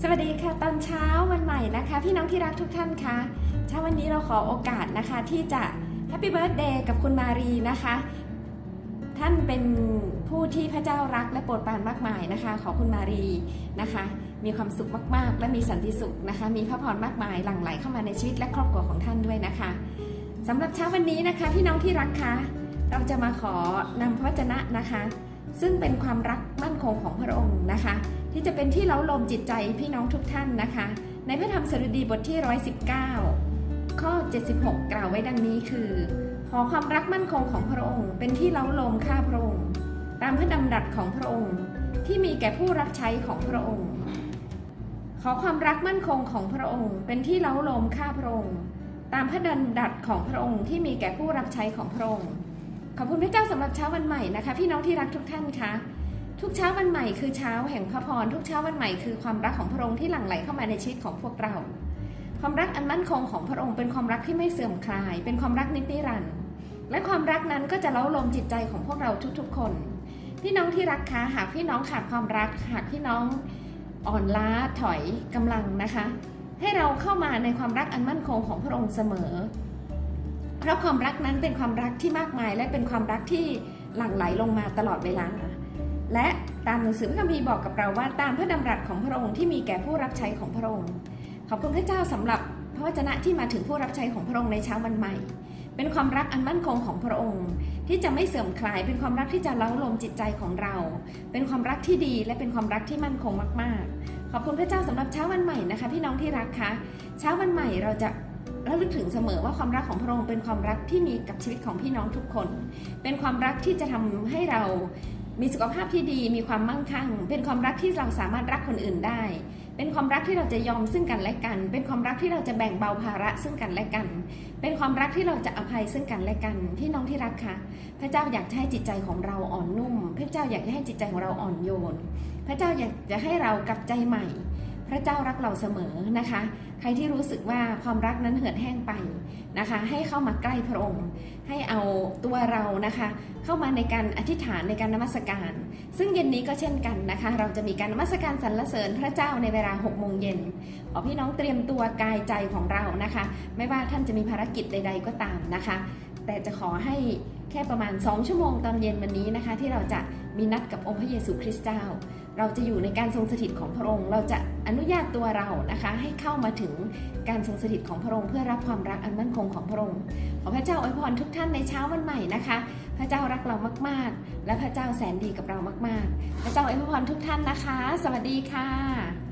สวัสดีค่ะตอนเช้าวันใหม่นะคะ พี่น้องที่รักทุกท่านคะเช้าวันนี้เราขอโอกาสนะคะที่จะแฮปปี้เบิร์ a เดย์กับคุณมารีนะคะ ท่านเป็นผู้ที่พระเจ้ารักและโปรดปรานมากมายนะคะ ขอคุณมารีนะคะ มีความสุขมากๆ และมีสันติสุขนะคะ มีพระพรมากมายหลั่งไหลเข้ามาในชีวิตและครอบครัวของท่านด้วยนะคะสำหรับเช้าวันนี้นะคะ พี่น้องที่รักคะเราจะมาขอนำพระวจนะนะคะ ซึ่งเป็นความรัก มั่นคงของพระองค์นะคะ ที่จะเป็นที่เล้าลมจิตใจพี่น้องทุกท่านนะคะ ในพระธรรมสดุดีบทที่ 119 ข้อ 76 กล่าวไว้ดังนี้คือขอความรักมั่นคงของพระองค์ เป็นที่เล้าลมข้าพระองค์ ตามพระดำรัสของพระองค์ ที่มีแก่ผู้รับใช้ของพระองค์ ขอความรักมั่นคงของพระองค์ เป็นที่เล้าลมข้าพระองค์ตามพระดำรัสของพระองค์ที่มีแก่ผู้รับใช้ของพระองค์ขอบคุณพระเจ้าสำหรับเช้าวันใหม่นะคะ พี่น้องที่รักทุกท่านคะ ทุกเช้าวันใหม่คือเช้าแห่งพระพร ทุกเช้าวันใหม่คือความรักของพระองค์ที่หลั่งไหลเข้ามาในชีวิตของพวกเรา ความรักอันมั่นคงของพระองค์เป็นความรักที่ไม่เสื่อมคลาย เป็นความรักนิจนิรันดร์และความรักนั้นก็จะเล้าลมจิตใจของพวกเราทุกๆ คน พี่น้องที่รักคะหากพี่น้องขาดความรัก หากพี่น้องอ่อนล้าถอยกำลังนะคะ ให้เราเข้ามาในความรักอันมั่นคงของพระองค์เสมอ เพราะความรักนั้นเป็นความรักที่มากมายและเป็นความรักที่หลั่งไหลลงมาตลอดเวลา และตามหนังสือพระคัมภีร์บอกกับเราว่าตามพระดำรัสของพระองค์ที่มีแก่ผู้รับใช้ของพระองค์ ขอบคุณพระเจ้าสำหรับพระวจนะที่มาถึงผู้รับใช้ของพระองค์ในเช้าวันใหม่ เป็นความรักอันมั่นคงของพระองค์ ที่จะไม่เสื่อมคลาย เป็นความรักที่จะเล้าลมจิตใจของเรา เป็นความรักที่ดีและเป็นความรักที่มั่นคงมาก ๆ ขอบคุณพระเจ้าสำหรับเช้าวันใหม่นะคะ พี่น้องที่รักคะ เช้าวันใหม่เราจะระลึกถึงเสมอว่าความรักของพระองค์เป็นความรักที่มีกับชีวิตของพี่น้องทุกคน เป็นความรักที่จะทำให้เรา มีสุขภาพที่ดีมีความมั่งคั่ง เป็นความรักที่เราสามารถรักคนอื่นได้ เป็นความรักที่เราจะยอมซึ่งกันและกัน เป็นความรักที่เราจะแบ่งเบาภาระซึ่งกันและกัน เป็นความรักที่เราจะอภัยซึ่งกันและกันพี่น้องที่รักค่ะพระเจ้าอยากให้จิตใจของเราอ่อนนุ่ม พระเจ้าอยากให้จิตใจของเราอ่อนโยน พระเจ้าอยากจะให้เรากลับใจใหม่ พระเจ้ารักเราเสมอนะคะ ใครที่รู้สึกว่าความรักนั้นเหือดแห้งไปนะคะ ให้เข้ามาใกล้พระองค์ ให้เอา ตัวเรานะคะเข้ามาในการอธิษฐานในการนมัสการ ซึ่งเย็นนี้ก็เช่นกันนะคะ เราจะมีการนมัสการสรรเสริญพระเจ้าในเวลา6โมงเย็นขอพี่น้องเตรียมตัวกายใจของเรานะคะ ไม่ว่าท่านจะมีภารกิจใด ๆ ก็ตามนะคะ แต่จะขอให้แค่ประมาณ 2 ชั่วโมงตอนเย็นวันนี้นะคะ ที่เราจะมีนัดกับองค์พระเยซูคริสต์เจ้า เราจะอยู่ในการทรงสถิตของพระองค์ เราจะอนุญาตตัวเรานะคะ ให้เข้ามาถึงการทรงสถิตของพระองค์เพื่อรับความรักอันมั่นคงของพระองค์ ขอพระเจ้าอวยพรทุกท่านในเช้าวันใหม่นะคะ พระเจ้ารักเรามากๆ และพระเจ้าแสนดีกับเรามาก ๆ พระเจ้าอวยพรทุกท่านนะคะ สวัสดีค่ะ